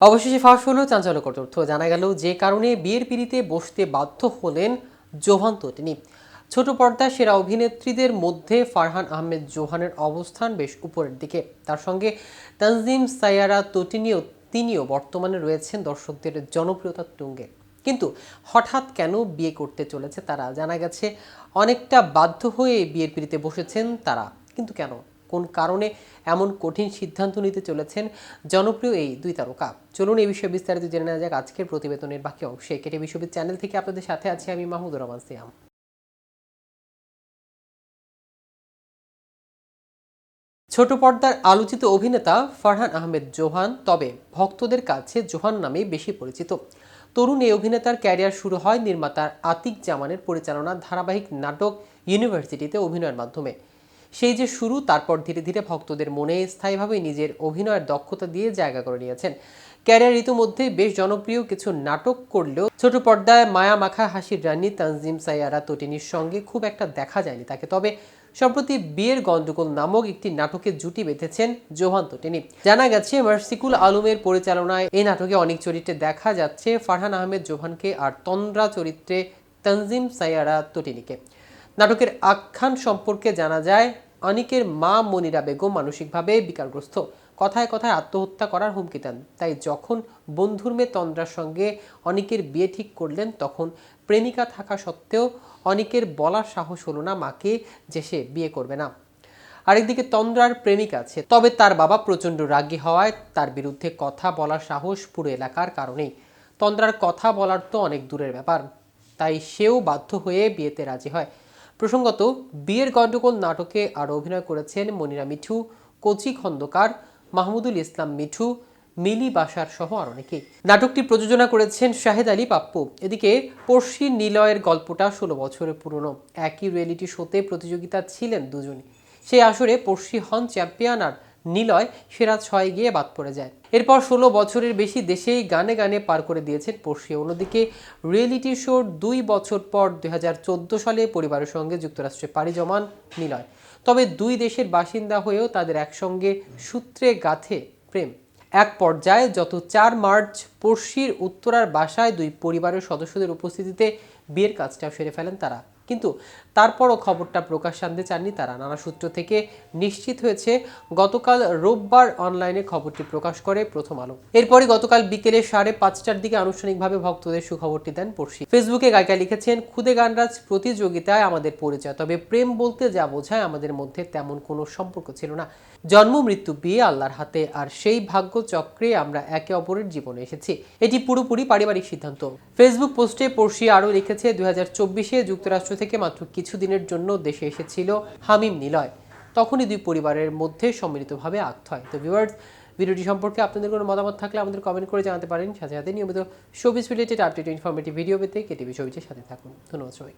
অবশেষে ফাঁস হলো চাঞ্চল্যকর তথ্য। জানা গেল যে কারণে বিয়ের পিড়িতে বসতে বাধ্য হলেন জোহান তটিনী ছোট পর্দার সেরা অভিনেত্রীদের মধ্যে ফারহান আহমেদ জোহানের অবস্থান বেশ উপরের দিকে। তার সঙ্গে তানজিম সাইয়ারা তটিনীও তিনিও বর্তমানে রয়েছেন দর্শকদের জনপ্রিয়তার তুঙ্গে। কিন্তু হঠাৎ কেন বিয়ে করতে চলেছে তারা? জানা গেছে, অনেকটা বাধ্য হয়ে বিয়ের পিড়িতে বসেছেন তারা। কিন্তু কেন? কোন কারণে এমন কঠিন সিদ্ধান্ত নিতে চলেছেন জনপ্রিয় এই দুই তারকা? চলুন এই বিষয়ে বিস্তারিত জেনে নেওয়া যাক আজকের প্রতিবেদনের বাকি অংশে। কেটে বিশ্ববিদ চ্যানেল থেকে আপনাদের সাথে আছি আমি মাহমুদুর রহমান সিয়াম। ছোট পর্দার আলোচিত অভিনেতা ফারহান আহমেদ জোহান, তবে ভক্তদের কাছে জোহান নামেই বেশি পরিচিত। তরুণ এই অভিনেতার ক্যারিয়ার শুরু হয় নির্মাতার আতিক জামানের পরিচালনার ধারাবাহিক নাটক ইউনিভার্সিটিতে অভিনয়ের মাধ্যমে। সেই যে শুরু, তারপর ধীরে ধীরে ভক্তদের মনে স্থায়ীভাবে নিজের অভিনয়ের দক্ষতা দিয়ে জায়গা করে নিয়েছেন। ক্যারিয়ার ইতিমধ্যে বেশ জনপ্রিয় কিছু নাটক করলেও ছোট পর্দায় মায়া মাখা হাসির রানী তানজিম সাইয়ারা তটিনীর সঙ্গে খুব একটা দেখা যায়নি তাকে। তবে সম্প্রতি বিয়ের গন্ডগোল নামক একটি নাটকে জুটি বেঁধেছেন জোহান তটিনী। জানা গেছে, মার্সিকুল আলমের পরিচালনায় এই নাটকে অনেক চরিত্রে দেখা যাচ্ছে। ফারহান আহমেদ জোহানকে আর তন্দ্রা চরিত্রে তানজিম সাইয়ারা তটিনীকে। নাটকের আখ্যান সম্পর্কে জানা যায় অনিকের মা মনিরা বেগম মানসিকভাবে বিকারগ্রস্ত। কথায় কথায় আত্মহত্যা করার হুমকি দেন। তাই যখন বন্ধুর মেয়ে তন্দ্রার সঙ্গে অনিকের বিয়ে ঠিক করলেন, তখন প্রেমিকা থাকা সত্ত্বেও অনিকের বলার সাহস হলো না মাকে যে সে বিয়ে করবে না। আরেকদিকে তন্দ্রার প্রেমিক আছে। তবে তার বাবা প্রচণ্ড রাগী হওয়ায় তার বিরুদ্ধে কথা বলার সাহস পুরো এলাকার কারণেই। তন্দ্রার কথা বলার তো অনেক দূরের ব্যাপার। তাই সেও বাধ্য হয়ে বিয়েতে রাজি হয়। প্রসঙ্গত, বিয়ের গণ্ডগোল নাটকে আরও অভিনয় করেছেন মনিরা মিঠু, কচি খন্দকার, মাহমুদুল ইসলাম মিঠু, মিলি বাসার সহ আর অনেকেই। নাটকটি প্রযোজনা করেছেন শাহেদ আলী পাপ্পু। এদিকে, পড়শি নিলয়ের গল্পটা ষোলো বছরের পুরনো। একই রিয়েলিটি শোতে প্রতিযোগিতা ছিলেন দুজনই। সেই আসরে পড়শি হন চ্যাম্পিয়ন আর নিলয় সেরা ছয় গিয়ে বাদ পড়ে যায়। এরপর ষোলো বছরের বেশি দেশেই গানে গানে পার করে দিয়েছেন পড়শি অন্যদিকে রিয়েলিটি শোর দুই বছর পর দুই হাজার চোদ্দ সালে পরিবারের সঙ্গে যুক্তরাষ্ট্রে পাড়ি জমান নিলয়। তবে দুই দেশের বাসিন্দা হয়েও তাদের একসঙ্গে সূত্রে গাথে প্রেম। এক পর্যায়ে যত চার মার্চ পড়শির উত্তরার বাসায় দুই পরিবারের সদস্যদের উপস্থিতিতে বিয়ের কাজটা সেরে ফেলেন তারা। কিন্তু তারপরও খবরটা প্রকাশ আনতে চাননি তারা। নানা সূত্র থেকে নিশ্চিত হয়েছে, গতকাল রোববার অনলাইনে খবরটি প্রকাশ করে প্রথম আলো। এরপরে গতকাল বিকেলে সাড়ে পাঁচটার দিকে আনুষ্ঠানিকভাবে ভক্তদের সুখবরটি দেন পড়শি। ফেসবুকে গায়িকা লিখেছেন, খুদে গানরাজ প্রতিযোগিতায় আমাদের পরিচয়, তবে প্রেম বলতে যা বোঝায় আমাদের মধ্যে তেমন কোনো সম্পর্ক ছিল না। জন্ম, মৃত্যু, বিয়ে, আল্লাহর হাতে, আর সেই ভাগ্য চক্রে আমরা একে অপরের জীবনে এসেছি। এটি পুরোপুরি পারিবারিক সিদ্ধান্ত। ফেসবুক পোস্টে পড়শি আরও লিখেছে, দুই হাজার চব্বিশে যুক্তরাষ্ট্র থেকে মাত্র কিছুদিনের জন্য দেশে এসেছিল হামিম নিলয়। তখনই দুই পরিবারের মধ্যে সম্মিলিতভাবে আক্ত হয়। তো ভিউয়ার্স ভিডিওটি সম্পর্কে আপনাদের কোনো মতামত থাকলে আমাদের কমেন্ট করে জানাতে পারেন। সাথে সাথে নিয়মিত showbiz related update informative video পেতে কেটিভি ছবিটির সাথে থাকুন। ধন্যবাদ সবাই